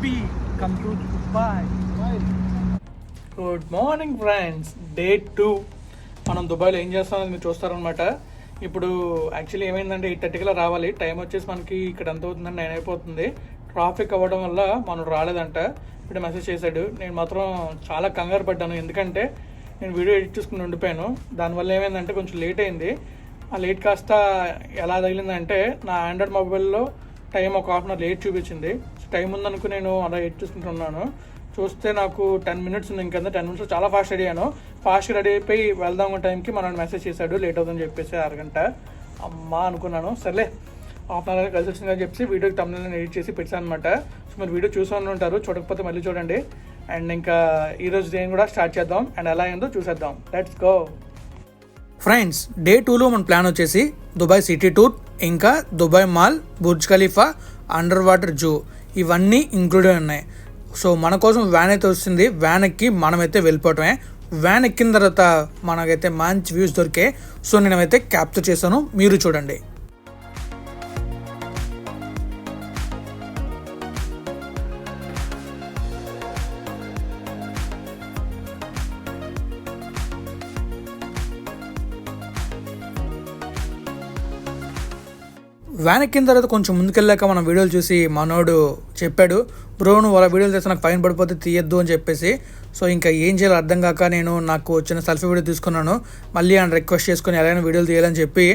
Happy come boy good morning friends day two మనం దుబాయ్లో ఏం చేస్తామని మీరు చూస్తారనమాట ఇప్పుడు యాక్చువల్లీ ఏమైందంటే ఎయిట్ థర్టీకలా రావాలి. టైం వచ్చేసి మనకి ఇక్కడ ఎంత అవుతుందని నైన్ అయిపోతుంది. ట్రాఫిక్ అవ్వడం వల్ల మనం రాలేదంట. ఇప్పుడు మెసేజ్ చేశాడు. నేను మాత్రం చాలా కంగారు పడ్డాను. ఎందుకంటే నేను వీడియో ఎడిట్ చేసుకుని ఉండిపోయాను. దానివల్ల ఏమైందంటే కొంచెం లేట్ అయింది. ఆ లేట్ కాస్త ఎలా తగిలిందంటే నా ఆండ్రాయిడ్ మొబైల్లో టైం ఒక హాఫ్ అన్ అవర్ లేట్ చూపించింది. టైం ఉందనుకు నేను అలా ఎట్ చూసుకుంటున్నాను చూస్తే నాకు టెన్ మినిట్స్ ఉంది ఇంకెంత? టెన్ మినిట్స్లో చాలా ఫాస్ట్ రెడీ అయ్యాను. ఫాస్ట్ రెడీ అయిపోయి వెళ్దాం టైంకి మనం మెసేజ్ చేశాడు లేట్ అవుతుందని చెప్పేసి అరగంట. అమ్మా అనుకున్నాను. సర్లే హాఫ్ అన్ అవర్ కలిసి వచ్చిందని చెప్పి వీడియోకి తమిళ ఎడిట్ చేసి పెట్టాను అనమాట సో మీరు వీడియో చూసాను ఉంటారు చూడకపోతే మళ్ళీ చూడండి. అండ్ ఇంకా ఈరోజు దేని కూడా స్టార్ట్ చేద్దాం. అండ్ ఎలా అయిందో చూసేద్దాం. లెట్స్ గో ఫ్రెండ్స్ డే టూలో మన ప్లాన్ వచ్చేసి దుబాయ్ సిటీ టూర్ ఇంకా Dubai mall Burj Khalifa under water zoo ఇవన్నీ ఇంక్లూడెడ్ ఉన్నాయి. సో మన కోసం వ్యాన్ అయితే వస్తుంది. వ్యాన్ ఎక్కి మనమైతే వెళ్ళిపోవటమే. వ్యాన్ ఎక్కిన తర్వాత మనకైతే మంచి వ్యూస్ దొరికే సో నేనైతే క్యాప్చర్ చేశాను. మీరు చూడండి. వ్యాన్ ఎక్కిన తర్వాత కొంచెం ముందుకెళ్ళాక మనం వీడియోలు చూసి మనోడు చెప్పాడు బ్రో నువ్వు అలా వీడియోలు చేస్తే నాకు ఫైన్ పడిపోతే తీయద్దు అని చెప్పేసి. సో ఇంకా ఏం చేయాలో అర్థం కాక నేను నాకు చిన్న సెల్ఫీ వీడియో తీసుకున్నాను. మళ్ళీ ఆయన రిక్వెస్ట్ చేసుకుని ఎలాగైనా వీడియోలు తీయాలని చెప్పి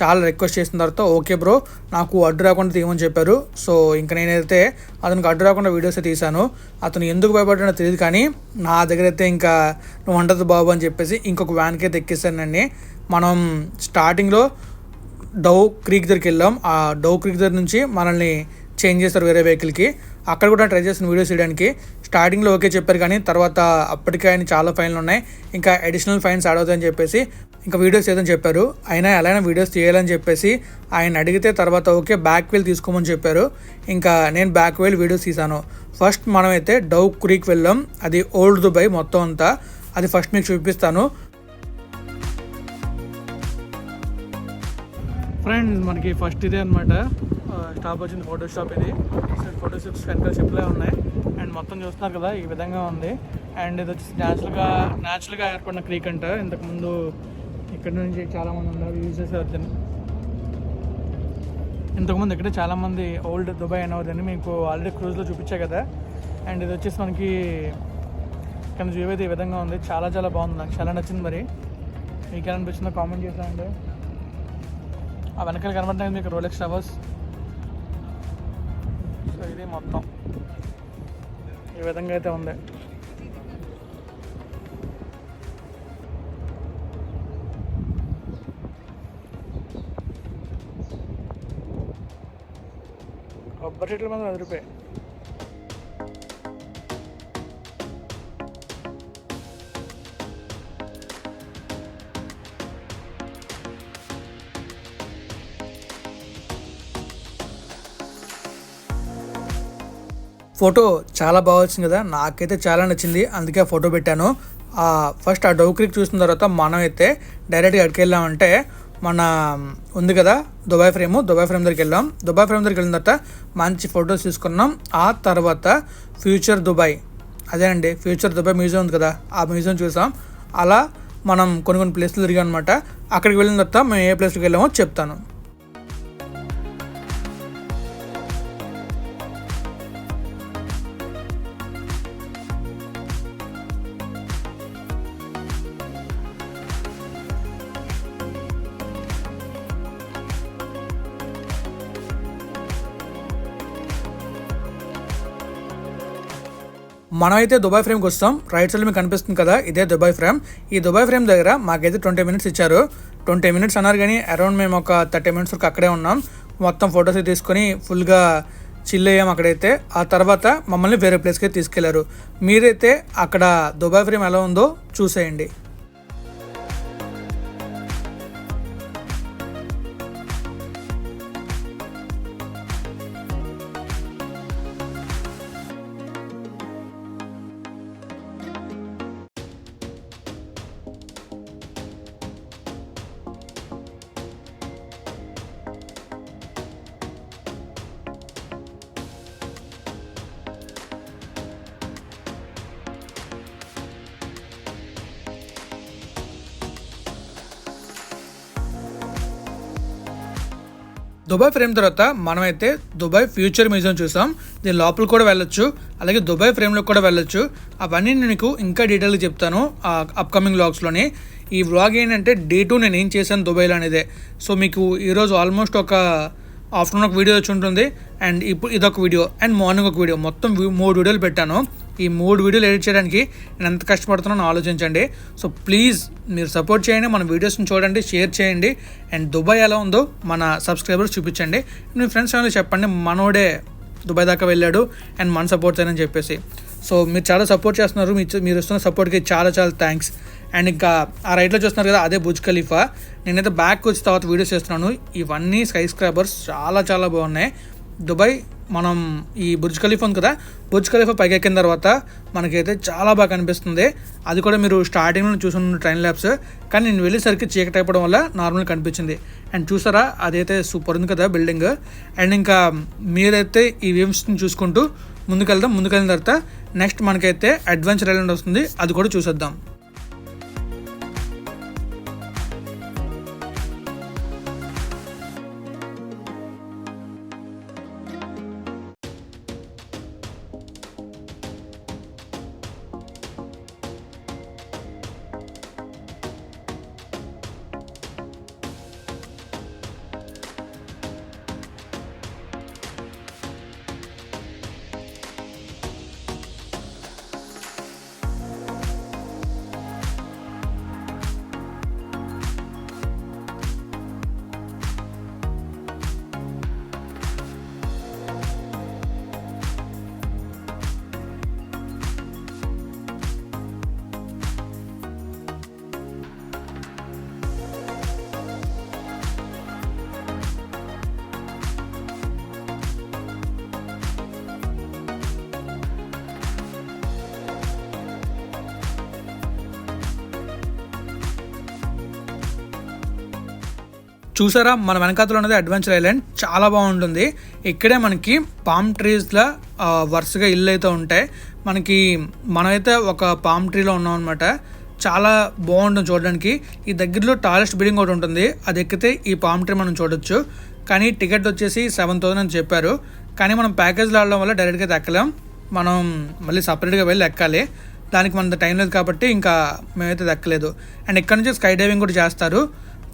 చాలా రిక్వెస్ట్ చేసిన తర్వాత ఓకే బ్రో నాకు అడ్డు రాకుండా తీయమని చెప్పారు. సో ఇంకా నేనైతే అతనికి అడ్డు రాకుండా వీడియోస్ తీశాను. అతను ఎందుకు భయపడ్డాడో తెలియదు కానీ నా దగ్గర అయితే ఇంకా నువ్వు ఉండదు బాబు అని చెప్పేసి ఇంకొక వ్యాన్కే తెక్కేసానండి మనం స్టార్టింగ్లో డౌ క్రీక్ దగ్గరికి వెళ్ళాం. ఆ డౌ క్రీక్ దగ్గర నుంచి మనల్ని చేంజ్ చేస్తారు వేరే వెహికల్కి. అక్కడ కూడా ట్రై చేసిన వీడియోస్ చేయడానికి స్టార్టింగ్లో ఓకే చెప్పారు కానీ తర్వాత అప్పటికే ఆయన చాలా ఫైన్లు ఉన్నాయి. ఇంకా అడిషనల్ ఫైన్స్ యాడ్ అవుతాయని చెప్పేసి ఇంకా వీడియోస్ ఏదని చెప్పారు. అయినా ఎలాగైనా వీడియోస్ తీయాలని చెప్పేసి ఆయన అడిగితే తర్వాత ఓకే బ్యాక్ వీల్ తీసుకోమని చెప్పారు. ఇంకా నేను బ్యాక్ వీల్ వీడియోస్ తీసాను ఫస్ట్ మనమైతే డౌ క్రీక్ వెళ్ళాం. అది ఓల్డ్ దుబాయ్ మొత్తం అంతా. అది ఫస్ట్ మీకు చూపిస్తాను. ఫ్రెండ్ మనకి ఫస్ట్ ఇదే అనమాట స్టాప్ వచ్చింది ఫోటో ఇది. ఫోటో షూట్స్ వెనకాల షిప్లే ఉన్నాయి. అండ్ మొత్తం చూస్తున్నారు కదా ఈ విధంగా ఉంది. అండ్ ఇది వచ్చి న్యాచురల్గా న్యాచురల్గా ఏర్పడిన క్రీక్ అంట. ఇంతకుముందు ఇక్కడ నుంచి చాలామంది ఉన్నారు యూజ్ చేసేవారు దీన్ని. ఇంతకుముందు ఇక్కడే చాలామంది ఓల్డ్ దుబాయ్ అనేవారు మీకు ఆల్రెడీ క్రూజ్లో చూపించా కదా. అండ్ ఇది వచ్చేసి మనకి ఇక్కడ వ్యూ అయితే ఈ విధంగా ఉంది. చాలా చాలా బాగుంది. నాకు చాలా నచ్చింది మరి. మీకు ఎలా అనిపించిందో కామెంట్ చేసానండి ఆ వెనకాల కనబడతాయి మీకు రోలెక్స్ టవర్స్ సో ఇది మొత్తం. ఈ విధంగా అయితే ఉంది. కొబ్బరి చెట్ల మీద రూపాయి ఫోటో చాలా బాగా వచ్చింది కదా. నాకైతే చాలా నచ్చింది. అందుకే ఆ ఫోటో పెట్టాను. ఫస్ట్ ఆ డౌ క్రిక్ చూసిన తర్వాత మనం అయితే డైరెక్ట్గా అక్కడికి వెళ్ళామంటే మన ఉంది కదా దుబాయ్ ఫ్రేమ్. దుబాయ్ ఫ్రేమ్ దగ్గరికి వెళ్ళాం. దుబాయ్ ఫ్రేమ్ దగ్గరికి వెళ్ళిన తర్వాత మంచి ఫొటోస్ తీసుకున్నాం. ఆ తర్వాత ఫ్యూచర్ దుబాయ్. అదేనండి ఫ్యూచర్ దుబాయ్ మ్యూజియం ఉంది కదా ఆ మ్యూజియం చూసాం. అలా మనం కొన్ని కొన్ని ప్లేస్లు తిరిగాం అనమాట అక్కడికి వెళ్ళిన తర్వాత మేము ఏ ప్లేస్కి వెళ్ళామో చెప్తాను. మనమైతే దుబాయ్ ఫ్రేమ్కి వస్తాం. రైట్ సైడ్ మీకు కనిపిస్తుంది కదా ఇదే దుబాయ్ ఫ్రేమ్. ఈ దుబాయ్ ఫ్రేమ్ దగ్గర మాకైతే ట్వంటీ మినిట్స్ ఇచ్చారు. ట్వంటీ మినిట్స్ అన్నారు కానీ అరౌండ్ మేము ఒక థర్టీ మినిట్స్ వరకు అక్కడే ఉన్నాం. మొత్తం ఫొటోస్ తీసుకొని ఫుల్గా చిల్ అయ్యాం అక్కడైతే. ఆ తర్వాత మమ్మల్ని వేరే ప్లేస్కి తీసుకెళ్ళారు. మీరైతే అక్కడ దుబాయ్ ఫ్రేమ్ ఎలా ఉందో చూసేయండి. దుబాయ్ ఫ్రేమ్ తర్వాత మనమైతే దుబాయ్ ఫ్యూచర్ మ్యూజియం చూసాం. దీని లోపల కూడా వెళ్ళొచ్చు. అలాగే దుబాయ్ ఫ్రేమ్లో కూడా వెళ్ళొచ్చు. అవన్నీ నేను మీకు ఇంకా డీటెయిల్గా చెప్తాను అప్కమింగ్ వ్లాగ్స్లోని ఈ వ్లాగ్ ఏంటంటే డే టూ నేను ఏం చేశాను దుబాయ్లో అనేదే. సో మీకు ఈరోజు ఆల్మోస్ట్ ఒక ఆఫ్టర్నూన్ ఒక వీడియో వచ్చి ఉంటుంది. అండ్ ఇప్పుడు ఇదొక వీడియో అండ్ మార్నింగ్ ఒక వీడియో మొత్తం మూడు వీడియోలు పెట్టాను. ఈ మూడు వీడియోలు ఎడిట్ చేయడానికి నేను ఎంత కష్టపడుతున్నానో ఆలోచించండి. సో ప్లీజ్ మీరు సపోర్ట్ చేయండి మన వీడియోస్ని చూడండి షేర్ చేయండి. అండ్ దుబాయ్ ఎలా ఉందో మన సబ్స్క్రైబర్స్ చూపించండి. మీ ఫ్రెండ్స్ ఏమైనా చెప్పండి మనోడే దుబాయ్ దాకా వెళ్ళాడు అండ్ మన సపోర్ట్ చేయని చెప్పేసి. సో మీరు చాలా సపోర్ట్ చేస్తున్నారు మీ మీరు ఇస్తున్న సపోర్ట్కి చాలా చాలా థ్యాంక్స్ అండ్ ఇంకా ఆ రైట్లో చూస్తున్నారు కదా అదే బుజ్ ఖలీఫా. నేనైతే బ్యాక్ వచ్చి తర్వాత వీడియోస్ చేస్తున్నాను. ఇవన్నీ స్కై స్క్రాబర్స్ చాలా చాలా బాగున్నాయి. దుబాయ్ మనం ఈ బుర్జ్ ఖలీఫా ఉంది కదా బుర్జ్ ఖలీఫా పైకి ఎక్కిన తర్వాత మనకైతే చాలా బాగా కనిపిస్తుంది. అది కూడా మీరు స్టార్టింగ్లో చూసిన ట్రైన్ ల్యాబ్స్ కానీ నేను వెళ్ళేసరికి చీకటి అయిపోవడం వల్ల నార్మల్ కనిపించింది. అండ్ చూసారా అదైతే సూపర్ ఉంది కదా బిల్డింగ్ అండ్ ఇంకా మీరైతే ఈ వేవ్స్ని చూసుకుంటూ ముందుకెళ్దాం ముందుకెళ్ళిన తర్వాత నెక్స్ట్ మనకైతే అడ్వెంచర్ ఐలాండ్ వస్తుంది. అది కూడా చూసేద్దాం. చూసారా? మన వెనకాతలో ఉన్నది అడ్వెంచర్ ఐలాండ్ చాలా బాగుంటుంది. ఇక్కడే మనకి పామ్ ట్రీస్లో వరుసగా ఇల్లు అయితే ఉంటాయి. మనకి మనమైతే ఒక పామ్ ట్రీలో ఉన్నాం అనమాట చాలా బాగుంటుంది చూడడానికి. ఈ దగ్గరలో టాలెస్ట్ బిల్డింగ్ ఒకటి ఉంటుంది. అది ఎక్కితే ఈ పామ్ ట్రీ మనం చూడొచ్చు. కానీ టికెట్ వచ్చేసి సెవెన్ థౌసండ్ అని చెప్పారు. కానీ మనం ప్యాకేజ్లో వెళ్ళడం వల్ల డైరెక్ట్గా అయితే ఎక్కలేం. మనం మళ్ళీ సపరేట్గా వెళ్ళి ఎక్కాలి. దానికి మన టైం లేదు కాబట్టి ఇంకా మేమైతే దక్కలేదు అండ్ ఇక్కడ నుంచి స్కై డైవింగ్ కూడా చేస్తారు.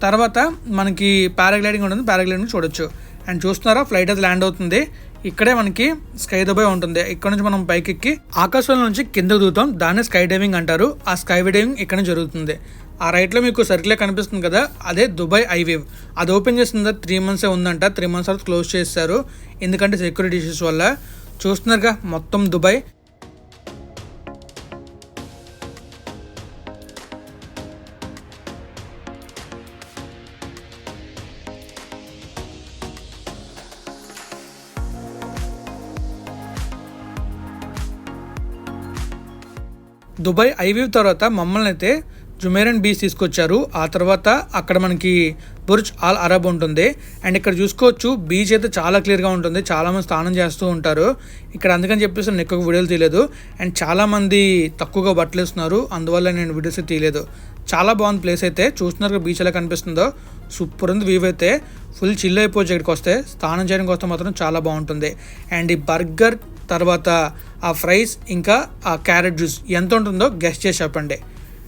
తర్వాత మనకి పారాగ్లైడింగ్ ఉంటుంది పారాగ్లైడింగ్ చూడొచ్చు. అండ్ చూస్తున్నారా ఫ్లైట్ అయితే ల్యాండ్ అవుతుంది. ఇక్కడే మనకి స్కై దుబాయ్ ఉంటుంది. ఇక్కడ నుంచి మనం పైకి ఎక్కి ఆకాశంలో నుంచి కిందకు దిగుతాం. దాన్ని స్కై డైవింగ్ అంటారు. ఆ స్కై డైవింగ్ ఇక్కడ జరుగుతుంది. ఆ రైట్లో మీకు సర్కిలే కనిపిస్తుంది కదా అదే దుబాయ్ ఐవేవ్ అది ఓపెన్ చేసిన త్రీ మంత్సే ఉందంట. త్రీ మంత్స్ తర్వాత క్లోజ్ చేస్తారు. ఎందుకంటే సెక్యూరిటీ ఇష్యూస్ వల్ల. చూస్తున్నారుగా మొత్తం దుబాయ్. దుబాయ్ ఐవీవ్ తర్వాత మమ్మల్ని అయితే జుమేరన్ బీచ్ తీసుకొచ్చారు. ఆ తర్వాత అక్కడ మనకి బుర్జ్ ఆల్ అరబ్ ఉంటుంది. అండ్ ఇక్కడ చూసుకోవచ్చు బీచ్ అయితే చాలా క్లియర్గా ఉంటుంది. చాలామంది స్నానం చేస్తూ ఉంటారు. ఇక్కడ అందుకని చెప్పేసి నేను ఎక్కువ వీడియోలు తీయలేదు. అండ్ చాలామంది తక్కువగా బట్టలు వేస్తున్నారు అందువల్ల నేను వీడియోస్ తీయలేదు. చాలా బాగుంది ప్లేస్ అయితే. చూస్తున్నారు బీచ్ ఎలా కనిపిస్తుందో. సూపర్ ఉంది వ్యూ అయితే. ఫుల్ చిల్ అయిపోవచ్చు ఇక్కడికి వస్తే స్నానం చేయడానికి వస్తే మాత్రం చాలా బాగుంటుంది. అండ్ ఈ బర్గర్ తర్వాత ఆ ఫ్రైస్ ఇంకా ఆ క్యారెట్ జ్యూస్ ఎంత ఉంటుందో గెస్ట్ చేసి చెప్పండి.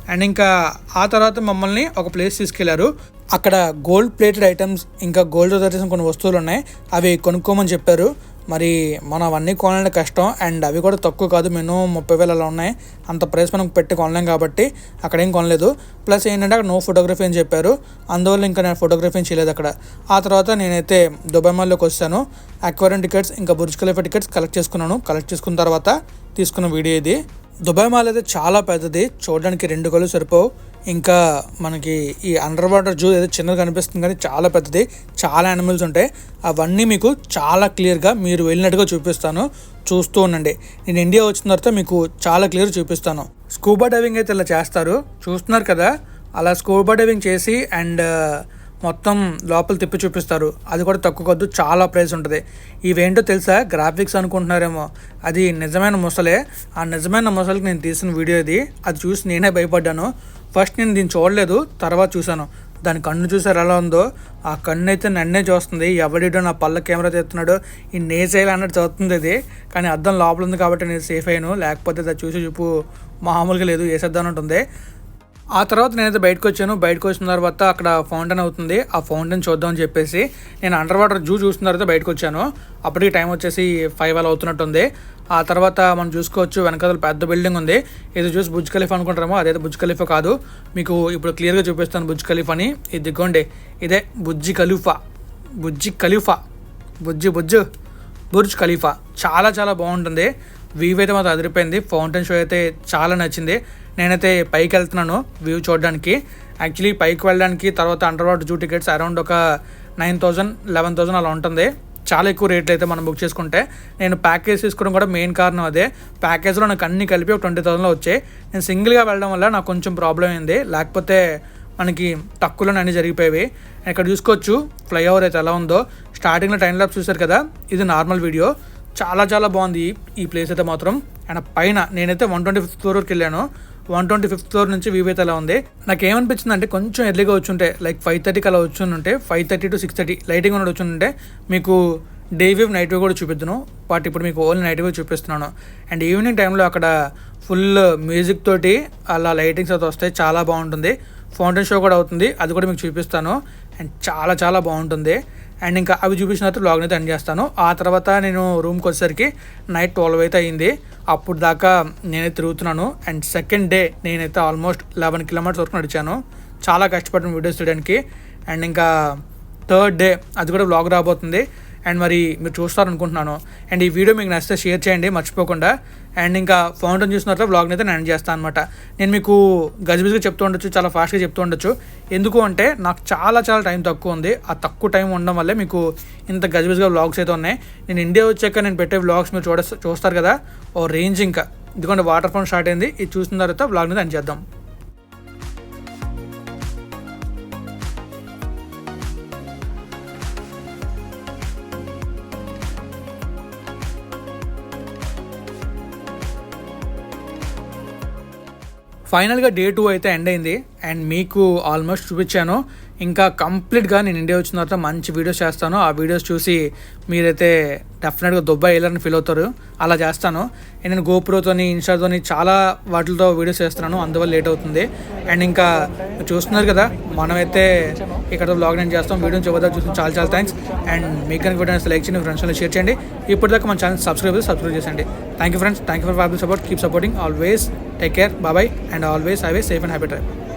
అండ్ ఇంకా ఆ తర్వాత మమ్మల్ని ఒక ప్లేస్ తీసుకెళ్ళారు. అక్కడ గోల్డ్ ప్లేటెడ్ ఐటమ్స్ ఇంకా గోల్డ్ చేసిన కొన్ని వస్తువులు ఉన్నాయి అవి కొనుక్కోమని చెప్పారు. మరి మనం అవన్నీ కొనాలంటే కష్టం. అండ్ అవి కూడా తక్కువ కాదు. మినిమం ముప్పై వేలు అలా ఉన్నాయి. అంత ప్రైస్ మనం పెట్టి కొనలేం కాబట్టి అక్కడ ఏం కొనలేదు. ప్లస్ ఏంటంటే అక్కడ నో ఫోటోగ్రఫీ అని చెప్పారు. అందువల్ల ఇంకా నేను ఫోటోగ్రఫీ చేయలేదు అక్కడ. ఆ తర్వాత నేనైతే దుబాయ్ మాల్లోకి వచ్చాను. అక్వేరియం టికెట్స్ ఇంకా బుర్జ్ ఖలీఫా టికెట్స్ కలెక్ట్ చేసుకున్నాను. కలెక్ట్ చేసుకున్న తర్వాత తీసుకున్న వీడియో ఇది. దుబాయ్ మాల్ అయితే చాలా పెద్దది. చూడడానికి రెండు కళ్ళు సరిపోవు. ఇంకా మనకి ఈ అండర్ వాటర్ జూ ఏదో చిన్నది కనిపిస్తుంది కానీ చాలా పెద్దది. చాలా యానిమల్స్ ఉంటాయి. అవన్నీ మీకు చాలా క్లియర్గా మీరు వెళ్ళినట్టుగా చూపిస్తాను. చూస్తూ ఉండండి. నేను ఇండియా వచ్చిన తర్వాత మీకు చాలా క్లియర్ చూపిస్తాను. స్కూబా డైవింగ్ అయితే ఇలా చేస్తారు. చూస్తున్నారు కదా? అలా స్కూబా డైవింగ్ చేసి అండ్ మొత్తం లోపల తిప్పి చూపిస్తారు. అది కూడా తక్కువ కొద్దు చాలా ప్రైస్ ఉంటుంది. ఇవేంటో తెలుసా? గ్రాఫిక్స్ అనుకుంటున్నారేమో. అది నిజమైన ముసలే. ఆ నిజమైన ముసలికి నేను తీసిన వీడియో ఇది. అది చూసి నేనే భయపడ్డాను. ఫస్ట్ నేను దీన్ని చూడలేదు తర్వాత చూశాను. దాని కన్ను చూసారు ఎలా ఉందో? ఆ కన్ను అయితే నన్నే చూస్తుంది. ఎవడిడో నా పళ్ళ కెమెరా తెస్తున్నాడు? ఈ నేసేయాలి అన్నట్టు చదువుతుంది ఇది. కానీ అద్దం లోపల ఉంది కాబట్టి నేను సేఫ్ అయ్యాను. లేకపోతే అది చూసి చూపు. మామూలుగా లేదు వేసేద్దానంటుంది ఆ తర్వాత నేనైతే బయటకు వచ్చాను. బయటకు వచ్చిన తర్వాత అక్కడ ఫౌంటైన్ అవుతుంది. ఆ ఫౌంటైన్ చూద్దాం అని చెప్పేసి నేను అండర్ వాటర్ జూ చూసిన తర్వాత బయటకు వచ్చాను. అప్పటికి టైం వచ్చేసి ఫైవ్ అలా అవుతున్నట్టుంది. ఆ తర్వాత మనం చూసుకోవచ్చు వెనకాల పెద్ద బిల్డింగ్ ఉంది. ఇది చూసి బుజ్ ఖలీఫ్ అనుకుంటారేమో అదైతే బుజ్ ఖలీఫా కాదు. మీకు ఇప్పుడు క్లియర్గా చూపిస్తాను బుజ్ ఖలీఫాని ఇది దిగ్గోండి ఇదే బుజ్జి ఖలీఫా. బుజ్జి ఖలీఫా. బుజ్జి బుజ్జు బుర్జ్ ఖలీఫా. చాలా చాలా బాగుంటుంది. వ్యూ అయితే మాత్రం అదిరిపోయింది. ఫౌంటైన్ షో అయితే చాలా నచ్చింది. నేనైతే పైకి వెళ్తున్నాను వ్యూ చూడడానికి. యాక్చువల్లీ పైకి వెళ్ళడానికి తర్వాత under water zoo tickets around ఒక నైన్ థౌజండ్ లెవెన్ థౌజండ్ అలా ఉంటుంది. చాలా ఎక్కువ రేట్లు అయితే మనం బుక్ చేసుకుంటే. నేను ప్యాకేజ్ తీసుకోవడం కూడా మెయిన్ కారణం అదే. ప్యాకేజ్లో నాకు అన్ని కలిపి ఒక ట్వంటీ థౌసండ్లో వచ్చాయి. నేను సింగిల్గా వెళ్ళడం వల్ల నాకు కొంచెం ప్రాబ్లం అయింది. లేకపోతే మనకి తక్కువలోనే అన్నీ జరిగిపోయేవి. ఇక్కడ చూసుకోవచ్చు ఫ్లైఓవర్ అయితే ఎలా ఉందో. స్టార్టింగ్లో టైం ల్యాబ్స్ చూశారు కదా ఇది నార్మల్ వీడియో చాలా చాలా బాగుంది ఈ- ఈ ప్లేస్ అయితే మాత్రం. అండ్ పైన నేనైతే వన్ ట్వంటీ ఫిఫ్త్ ఫ్లోర్ వరకు వెళ్ళాను. వన్ ట్వంటీ ఫిఫ్త్ ఫ్లోర్ నుంచి వ్యూ అయితే అలా ఉంది. నాకు ఏమనిపించింది అంటే కొంచెం ఎర్లీగా వచ్చి ఉంటే లైక్ ఫైవ్ థర్టీకి అలా వచ్చుంటే five thirty to six thirty lighting ఉన్నది వచ్చి ఉంటే మీకు డే వ్యూ నైట్ వ్యూ కూడా చూపిద్దును. బట్ ఇప్పుడు మీకు ఓన్లీ నైట్ వ్యూ చూపిస్తున్నాను. అండ్ ఈవినింగ్ టైంలో అక్కడ ఫుల్ మ్యూజిక్ తోటి అలా లైటింగ్స్ అయితే వస్తాయి. చాలా బాగుంటుంది. ఫౌంటైన్ షో కూడా అవుతుంది. అది కూడా మీకు చూపిస్తాను. అండ్ చాలా చాలా బాగుంటుంది. అండ్ ఇంకా అవి చూపించిన తర్వాత బ్లాగ్ని అయితే ఎండ్ చేస్తాను. ఆ తర్వాత నేను రూమ్కి వచ్చేసరికి నైట్ ట్వెల్వ్ అయితే అయింది. అప్పుడు దాకా నేనే తిరుగుతున్నాను. అండ్ సెకండ్ డే నేనైతే ఆల్మోస్ట్ లెవెన్ కిలోమీటర్స్ వరకు నడిచాను. చాలా కష్టపడిన వీడియోస్ తీయడానికి. అండ్ ఇంకా థర్డ్ డే అది కూడా బ్లాగ్ రాబోతుంది. అండ్ మరి మీరు చూస్తారనుకుంటున్నాను. అండ్ ఈ వీడియో మీకు నచ్చితే షేర్ చేయండి మర్చిపోకుండా. అండ్ ఇంకా ఫౌంటైన్ చూసిన వ్లాగ్ని అయితే నేను చేస్తాను అనమాట నేను మీకు గజిబిజిగా చెప్తూ ఉండొచ్చు చాలా ఫాస్ట్గా చెప్తూ ఉండొచ్చు. ఎందుకు అంటే నాకు చాలా చాలా టైం తక్కువ ఉంది. ఆ తక్కువ టైం ఉండడం వల్లే మీకు ఇంత గజిబిజిగా వ్లాగ్స్ అయితే ఉన్నాయి. నేను ఇండియా వచ్చాక నేను పెట్టే వ్లాగ్స్ మీరు చూడ చూస్తారు కదా. ఓ రేంజ్ ఇంకా. ఎందుకంటే వాటర్ ఫ్రంట్ స్టార్ట్ అయింది. ఇది చూసిన తర్వాత వ్లాగ్ని అని చేద్దాం. ఫైనల్గా డే టూ అయితే ఎండ్ అయింది. అండ్ మీకు ఆల్మోస్ట్ చూపించాను. ఇంకా కంప్లీట్గా నేను ఇండియా వచ్చిన తర్వాత మంచి వీడియోస్ చేస్తాను. ఆ వీడియోస్ చూసి మీరైతే డెఫినెట్గా దుబాయ్ వెళ్ళాలని ఫీల్ అవుతారు. అలా చేస్తాను. అండ్ నేను గోప్రోతోని ఇన్స్టాతోని చాలా వాటితో వీడియోస్ చేస్తున్నాను. అందువల్ల లేట్ అవుతుంది. అండ్ ఇంకా చూస్తున్నారు కదా మనమైతే ఇక్కడ బ్లాగ్ నేను చేస్తాం. వీడియో చూద్దాం చూసి చాలా చాలా థ్యాంక్స్ అండ్ మీకు కనుక వీడియో లైక్ చేయండి. ఫ్రెండ్స్లో షేర్ చేయండి. ఇప్పటిదాకా మన channel subscribe subscribe చేసండి thank you friends thank you for valuable support keep supporting always take care bye bye and always have a safe and happy drive